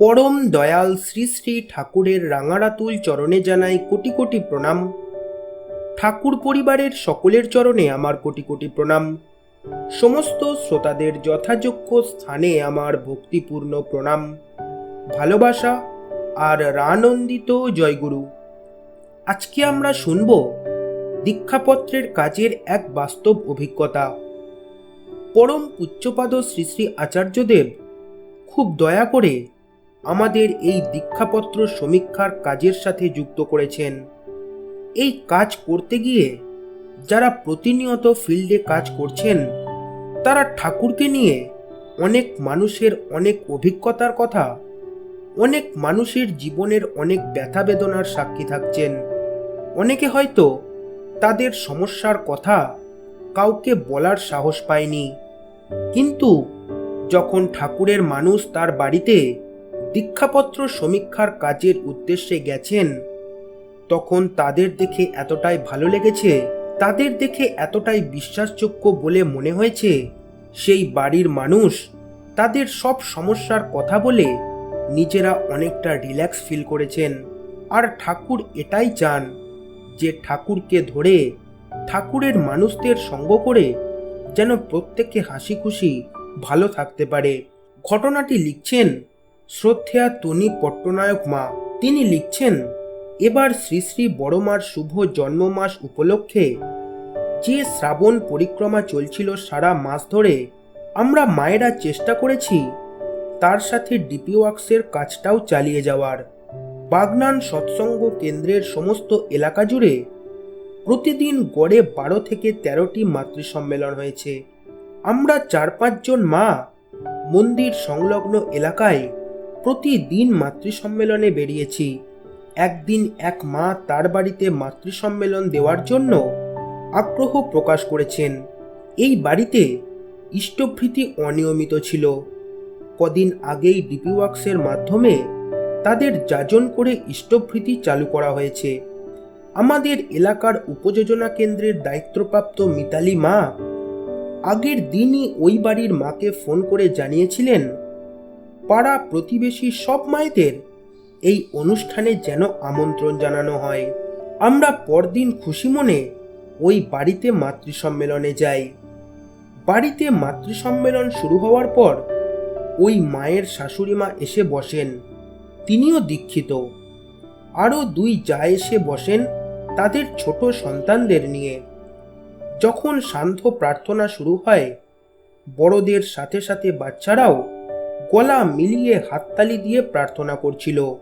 পরম দয়াল শ্রী শ্রী ঠাকুরের রাঙারাতুল চরণে জানাই কোটি কোটি প্রণাম। ঠাকুর পরিবারের সকলের চরণে আমার কোটি কোটি প্রণাম। সমস্ত শ্রোতাদের যথাযোগ্য স্থানে আমার ভক্তিপূর্ণ প্রণাম। ভালোবাসা আর রানন্দিত জয়গুরু। আজকে আমরা শুনব দীক্ষাপত্রের কাজের এক বাস্তব অভিজ্ঞতা। পরম উচ্চপাদ শ্রী শ্রী আচার্যদেব খুব দয়া করে আমাদের এই দীক্ষাপত্র সমীক্ষার কাজের সাথে যুক্ত করেছেন। এই কাজ করতে গিয়ে যারা প্রতিনিয়ত ফিল্ডে কাজ করছেন, তারা ঠাকুরকে নিয়ে অনেক মানুষের অনেক অভিজ্ঞতার কথা, অনেক মানুষের জীবনের অনেক ব্যথা বেদনার সাক্ষী থাকছেন। অনেকে হয়তো তাদের সমস্যার কথা কাউকে বলার সাহস পায়নি। কিন্তু যখন ঠাকুরের মানুষ তার বাড়িতে দীক্ষাপত্র সমীক্ষার কাজের উদ্দেশ্যে গেছেন। তখন তাদের দেখে এতটাই ভালো লেগেছে, তাদের দেখে এতটাই বিশ্বাসযোগ্য বলে মনে হয়েছে, সেই বাড়ির মানুষ তাদের সব সমস্যার কথা বলে নিজেরা অনেকটা রিল্যাক্স ফিল করেছেন। আর ঠাকুর এটাই চান যে ঠাকুরকে ধরে ঠাকুরের মানুষদের সঙ্গ করে যেন প্রত্যেকে হাসি খুশি ভালো থাকতে পারে। ঘটনাটি লিখছেন শ্রদ্ধেয়া তনি পট্টনায়ক মা, তিনি লিখছেন, এবার শ্রী শ্রী বড়মার শুভ জন্মমাস উপলক্ষে যে শ্রাবণ পরিক্রমা চলছিল সারা মাস ধরে, আমরা মায়েরা চেষ্টা করেছি তার সাথে ডিপি ওয়ার্কসের কাজটাও চালিয়ে যাওয়ার। বাগনান সৎসঙ্গ কেন্দ্রের সমস্ত এলাকা জুড়ে প্রতিদিন গড়ে বারো থেকে তেরোটি মাতৃ সম্মেলন হয়েছে। আমরা চার পাঁচজন মা মন্দির সংলগ্ন এলাকায় প্রতিদিন মাতৃ সম্মেলনে বেরিয়েছি। একদিন এক মা তার বাড়িতে মাতৃ সম্মেলন দেওয়ার জন্য আগ্রহ প্রকাশ করেছেন। এই বাড়িতে ইষ্টভৃতি অনিয়মিত ছিল। কদিন আগেই ডিপি ওয়ার্কসের মাধ্যমে তাদের যাজন করে ইষ্টভৃতি চালু করা হয়েছে। আমাদের এলাকার উপযোজনা কেন্দ্রের দায়িত্বপ্রাপ্ত মিতালি মা আগের দিনই ওই বাড়ির মাকে ফোন করে জানিয়েছিলেন পাড়া প্রতিবেশী সব মায়েদের এই অনুষ্ঠানে যেন আমন্ত্রণ জানানো হয়। আমরা পরদিন খুশি মনে ওই বাড়িতে মাতৃ সম্মেলনে যাই। বাড়িতে মাতৃ সম্মেলন শুরু হওয়ার পর ওই মায়ের শাশুড়ি মা এসে বসেন, তিনিও দীক্ষিত। আরও দুই যা এসে বসেন তাদের ছোট সন্তানদের নিয়ে। যখন সান্ধ্য প্রার্থনা শুরু হয়, বড়দের সাথে সাথে বাচ্চারাও গলা মিলিয়ে হাততালি দিয়ে প্রার্থনা করছিল।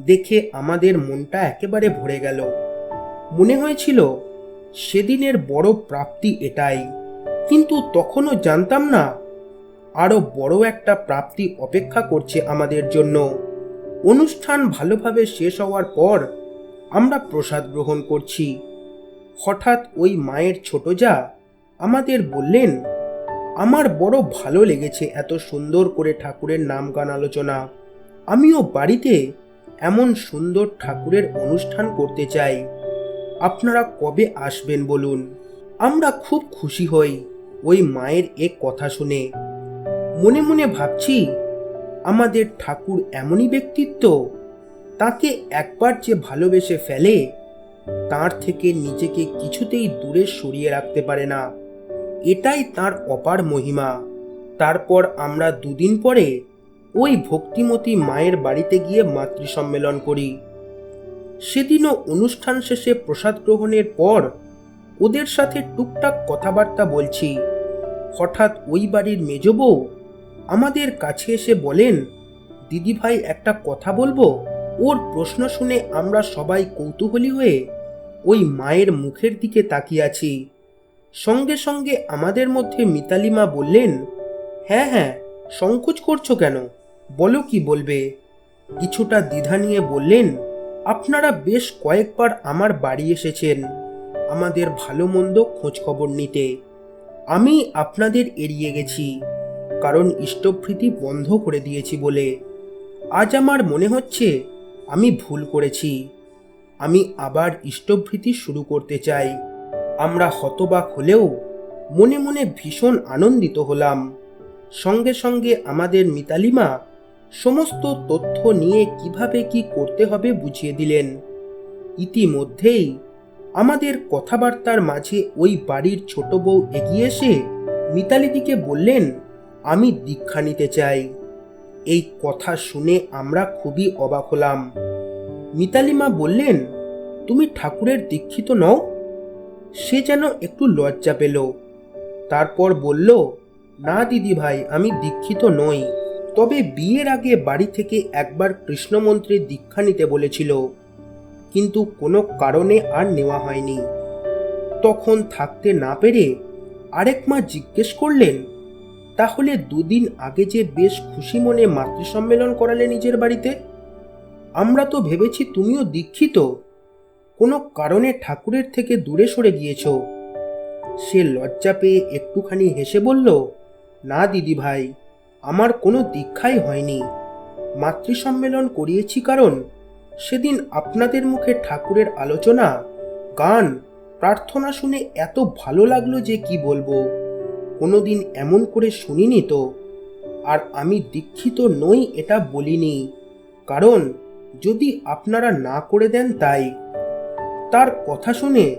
দেখে আমাদের মনটা একেবারে ভরে গেল। মনে হয়েছিল, সেদিনের বড় প্রাপ্তি এটাই। কিন্তু তখনও জানতাম না আরও বড় একটা প্রাপ্তি অপেক্ষা করছে আমাদের জন্য। অনুষ্ঠান ভালোভাবে শেষ হওয়ার পর আমরা প্রসাদ গ্রহণ করছি। হঠাৎ ওই মায়ের ছোট যা আমাদের বললেন আমার বড় ভালো লেগেছে এত সুন্দর করে ঠাকুরের নাম গান আলোচনা। আমিও বাড়িতে এমন সুন্দর ঠাকুরের অনুষ্ঠান করতে চাই। আপনারা কবে আসবেন বলুন? আমরা খুব খুশি হই ওই মায়ের এ কথা শুনে। মনে মনে ভাবছি, আমাদের ঠাকুর এমনই ব্যক্তিত্ব, তাকে একবার যে ভালোবেসে ফেলে, তার থেকে নিজেকে কিছুতেই দূরে সরিয়ে রাখতে পারে না। এটাই তার অপার মহিমা। তারপর আমরা দুদিন পরে ওই ভক্তিমতী মায়ের বাড়িতে গিয়ে মাতৃ সম্মেলন করি। সেদিনও অনুষ্ঠান শেষে প্রসাদ গ্রহণের পর ওদের সাথে টুকটাক কথাবার্তা বলছি। হঠাৎ ওই বাড়ির মেজ বউ আমাদের কাছে এসে বলেন দিদিভাই একটা কথা বলব? ওর প্রশ্ন শুনে আমরা সবাই কৌতূহলী হয়ে ওই মায়ের মুখের দিকে তাকিয়ে আছি। সঙ্গে সঙ্গে আমাদের মধ্যে মিতালিমা বললেন হ্যাঁ হ্যাঁ সংকোচ করছ কেন? বলো কি বলবে? কিছুটা দ্বিধা নিয়ে বললেন, আপনারা বেশ কয়েকবার আমার বাড়ি এসেছেন। আমাদের ভালো মন্দ খোঁজ খবর নিতে। আমি আপনাদের এড়িয়ে গেছি, কারণ ইষ্টভৃতি বন্ধ করে দিয়েছি বলে। আজ আমার মনে হচ্ছে আমি ভুল করেছি। আমি আবার ইষ্টভৃতি শুরু করতে চাই। আমরা হতবাক হলেও মনে মনে ভীষণ আনন্দিত হলাম। সঙ্গে সঙ্গে আমাদের মিতালিমা সমস্ত তথ্য নিয়ে কীভাবে কি করতে হবে বুঝিয়ে দিলেন। ইতিমধ্যেই আমাদের কথাবার্তার মাঝে ওই বাড়ির ছোট বউ এগিয়ে এসে মিতালিদিকে বললেন, আমি দীক্ষা নিতে চাই। এই কথা শুনে আমরা খুবই অবাক হলাম। মিতালিমা বললেন, তুমি ঠাকুরের দীক্ষিত নও? সে যেন একটু লজ্জা পেল। তারপর বলল, না দিদি ভাই আমি দীক্ষিত নই। তবে বিয়ের আগে বাড়ি থেকে একবার কৃষ্ণমন্ত্রের দীক্ষা নিতে বলেছিল। কিন্তু কোনো কারণে আর নেওয়া হয়নি। তখন থাকতে না পেরে আরেক মা জিজ্ঞেস করলেন, তাহলে দুদিন আগে যে বেশ খুশি মনে মাতৃসম্মেলন করালে নিজের বাড়িতে? আমরা তো ভেবেছি তুমিও দীক্ষিত। কোনো কারণে ঠাকুরের থেকে দূরে সরে গিয়েছ? সে লজ্জা পেয়ে একটুখানি হেসে বলল, না দিদি ভাই আমার কোনো দীক্ষাই হয়নি। মাতৃসম্মেলন করিয়েছি কারণ সেদিন আপনাদের মুখে ঠাকুরের আলোচনা, গান, প্রার্থনা শুনে এত ভালো লাগল যে কি বলব? কোনোদিন এমন করে শুনিনি তো। আর আমি দীক্ষিত নই এটা বলিনি। কারণ যদি আপনারা না করে দেন তাই তার কথা শুনে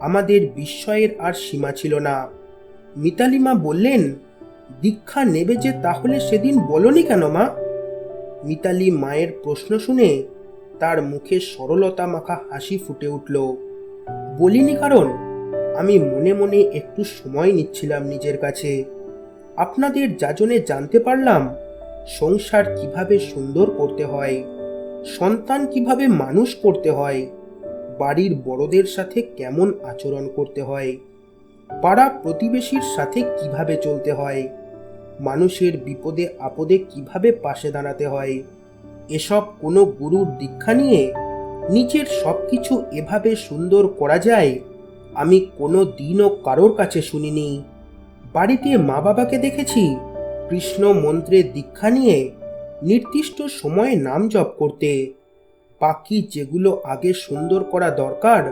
আমাদের বিস্ময়ের আর সীমা ছিল না। মিতালিমা বললেন, দীক্ষা নেবে যে তাহলে সেদিন বলনি কেন মা? মিতালি মায়ের প্রশ্ন শুনে তার মুখে সরলতা মাখা হাসি ফুটে উঠল। বলিনি কারণ, আমি মনে মনে একটু সময় নিচ্ছিলাম নিজের কাছে। আপনাদের যাজনে জানতে পারলাম সংসার কীভাবে সুন্দর করতে হয়, সন্তান কীভাবে মানুষ করতে হয় বাড়ির বড়দের সাথে কেমন আচরণ করতে হয়? পাড়া প্রতিবেশীর সাথে কীভাবে চলতে হয়? মানুষের বিপদে আপদে কীভাবে পাশে দাঁড়াতে হয়? এসব কোনো গুরুর দীক্ষা নিয়ে নিজের সব কিছু এভাবে সুন্দর করা যায়? আমি কোনো দিনও কারোর কাছে শুনিনি। বাড়িতে মা বাবাকে দেখেছি কৃষ্ণ মন্ত্রে দীক্ষা নিয়ে নির্দিষ্ট সময়ে নাম জপ করতে। বাকি যেগুলো আগে সুন্দর করা দরকার,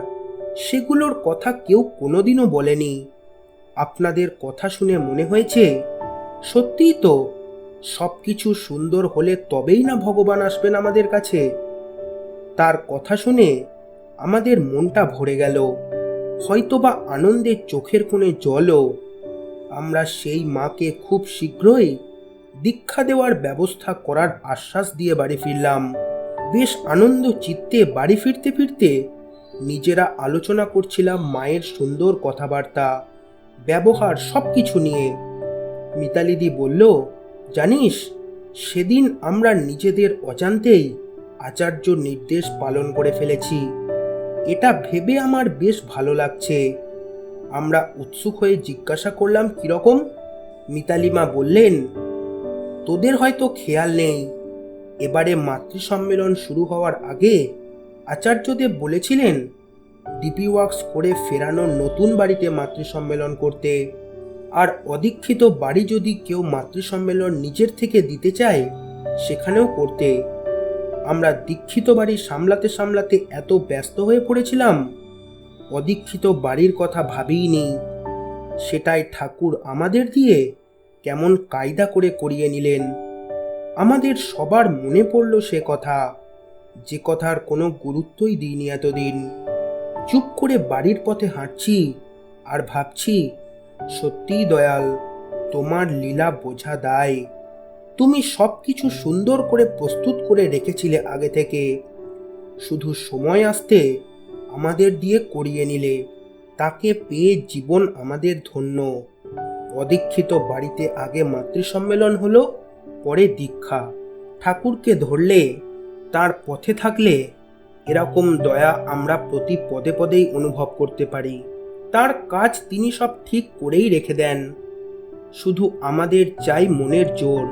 সেগুলোর কথা কেউ কোনোদিনও বলেনি। আপনাদের কথা শুনে মনে হয়েছে, সত্যিই তো সব কিছু সুন্দর হলে তবেই না ভগবান আসবেন আমাদের কাছে। তার কথা শুনে আমাদের মনটা ভরে গেল, হয়তোবা আনন্দে চোখের কোণে জলও। আমরা সেই মাকে খুব শীঘ্রই দীক্ষা দেওয়ার ব্যবস্থা করার আশ্বাস দিয়ে বাড়ি ফিরলাম। বেশ আনন্দ চিত্তে বাড়ি ফিরতে ফিরতে নিজেরা আলোচনা করছিলাম মায়ের সুন্দর কথাবার্তা, ব্যবহার সব কিছু নিয়ে। মিতালিদি বলল, জানিস, সেদিন আমরা নিজেদের অজান্তেই আচার্য নির্দেশ পালন করে ফেলেছি। এটা ভেবে আমার বেশ ভালো লাগছে। আমরা উৎসুক হয়ে জিজ্ঞাসা করলাম, কীরকম? মিতালিমা বললেন, তোদের হয়তো খেয়াল নেই। এবারে মাতৃসম্মেলন শুরু হওয়ার আগে আচার্যদেব বলেছিলেন, ডিপি ওয়ার্কস করে ফেরানো নতুন বাড়িতে মাতৃসম্মেলন করতে। আর অদীক্ষিত বাড়ি যদি কেউ মাতৃসম্মেলন নিজের থেকে দিতে চায়, সেখানেও করতে। আমরা দীক্ষিত বাড়ি সামলাতে সামলাতে এত ব্যস্ত হয়ে পড়েছিলাম, অদীক্ষিত বাড়ির কথা ভাবিইনি সেটাই ঠাকুর আমাদের দিয়ে কেমন কায়দা করে করিয়ে নিলেন। আমাদের সবার মনে পড়ল সে কথা। যে কথার কোনো গুরুত্বই দিইনি এতদিন। চুপ করে বাড়ির পথে হাঁটছি আর ভাবছি, সত্যিই দয়াল, তোমার লীলা বোঝা দায়। তুমি সব কিছু সুন্দর করে প্রস্তুত করে রেখেছিলে আগে থেকে। শুধু সময় আসতে আমাদের দিয়ে করিয়ে নিলে, তাকে পেয়ে জীবন আমাদের ধন্য। অদীক্ষিত বাড়িতে আগে মাতৃসম্মেলন হলো পরে দীক্ষা। ঠাকুরকে ধরলে, তার পথে থাকলে এরকম দয়া আমরা প্রতি পদে পদেই অনুভব করতে পারি। তার কাজ তিনি সব ঠিক করেই রেখে দেন। শুধু আমাদের চাই মনের জোর,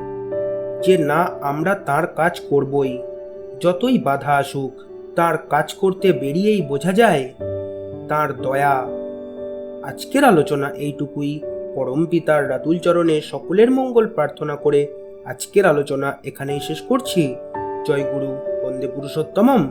যে না আমরা তার কাজ করবই। যতই বাধা আসুক, তার কাজ করতে বেরিয়েই বোঝা যায় তার দয়া। আজকের আলোচনা এইটুকুই। পরম পিতার রাতুল চরণে সকলের মঙ্গল প্রার্থনা করে আজকের আলোচনা এখানেই শেষ করছি। জয় গুরু বন্দে পুরুষোত্তমম।